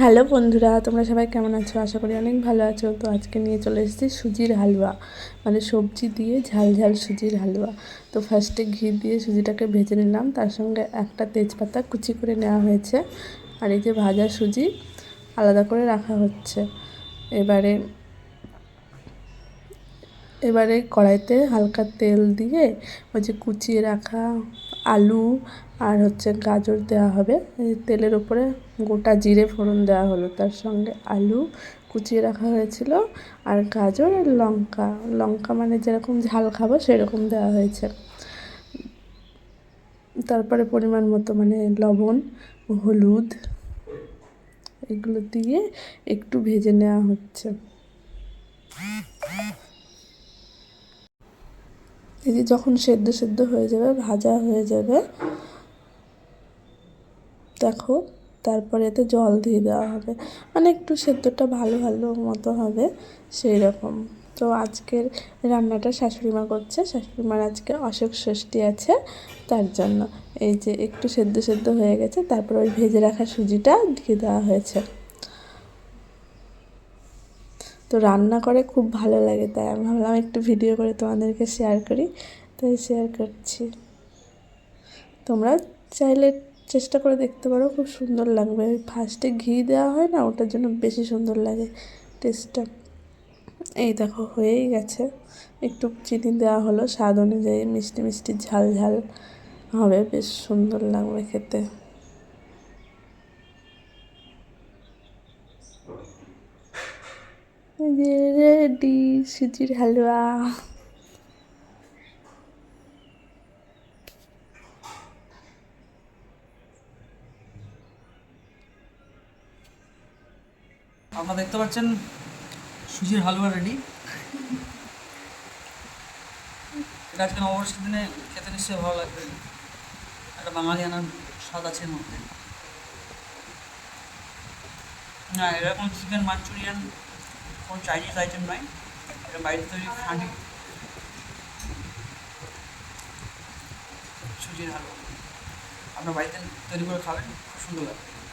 Hello বন্ধুরা, তোমরা সবাই কেমন আছো? আশা করি অনেক ভালো আছো। তো আজকে নিয়ে চলে এসেছি সুজির হালুয়া মানে সবজি দিয়ে ঝাল ঝাল সুজির হালুয়া। তো ফার্স্টে ঘি দিয়ে সুজিটাকে ভেজে নিলাম। তার সঙ্গে একটা তেজপাতা কুচি করে নেওয়া হয়েছে। আর এই যে ভাজা সুজি আলাদা করে রাখা হচ্ছে। এবারে এবারে কড়াইতে হালকা তেল দিয়ে ওই যে কুচিয়ে রাখা আলু আর হচ্ছে গাজর দেওয়া হবে। তেলের উপরে গোটা জিরে ফোড়ন দেওয়া হলো। তার সঙ্গে আলু কুচিয়ে রাখা হয়েছিল আর গাজর আর লঙ্কা। লঙ্কা মানে যেরকম ঝাল খাব সেরকম দেওয়া হয়েছে। তারপরে পরিমাণ মতো মানে লবণ, হলুদ এগুলো দিয়ে একটু ভেজে নেওয়া হচ্ছে। এই যে যখন সেদ্ধ সেদ্ধ হয়ে যাবে, ভাজা হয়ে যাবে, দেখো, তারপরে এতে জল দিয়ে দেওয়া হবে। মানে একটু সেদ্ধটা ভালো ভালো মতো হবে সেই রকম তো আজকের রান্নাটা শাশুড়ি মা করছে। শাশুড়ি মার আজকে অশোক ষষ্ঠী আছে, তার জন্য। এই যে একটু সেদ্ধ সেদ্ধ হয়ে গেছে, তারপর ওই ভেজে রাখা সুজিটা দিয়ে দেওয়া হয়েছে। তো রান্না করে খুব ভালো লাগে, তাই আমি ভাবলাম একটু ভিডিও করে তোমাদেরকে শেয়ার করি। তাই শেয়ার করছি। তোমরা চাইলে চেষ্টা করে দেখতে পারো, খুব সুন্দর লাগবে। ওই ফার্স্টে ঘি দেওয়া হয় না, ওটার জন্য বেশি সুন্দর লাগে টেস্টটা এই দেখো, হয়েই গেছে। একটু চিনি দেওয়া হলো, স্বাদ অনুযায়ী মিষ্টি মিষ্টি ঝাল ঝাল হবে, বেশ সুন্দর লাগবে খেতে। রেডি, সুজির হালুয়া। আপনারা দেখতে পাচ্ছেন সুজির হালুয়া রেডি এটা আজকে নববর্ষের দিনে খেতে নিশ্চয়ই ভালো লাগবে। একটা বাঙালি আনার স্বাদ আছে মধ্যে। না, এরকম চিকেন মাঞ্চুরিয়ান কোনো চাইনিজ আইটেম নয় এটা বাড়িতে তৈরি খাঁটি। সুজির হালুয়া। আপনার বাড়িতে তৈরি করে খাবেন, খুব সুন্দর লাগবে।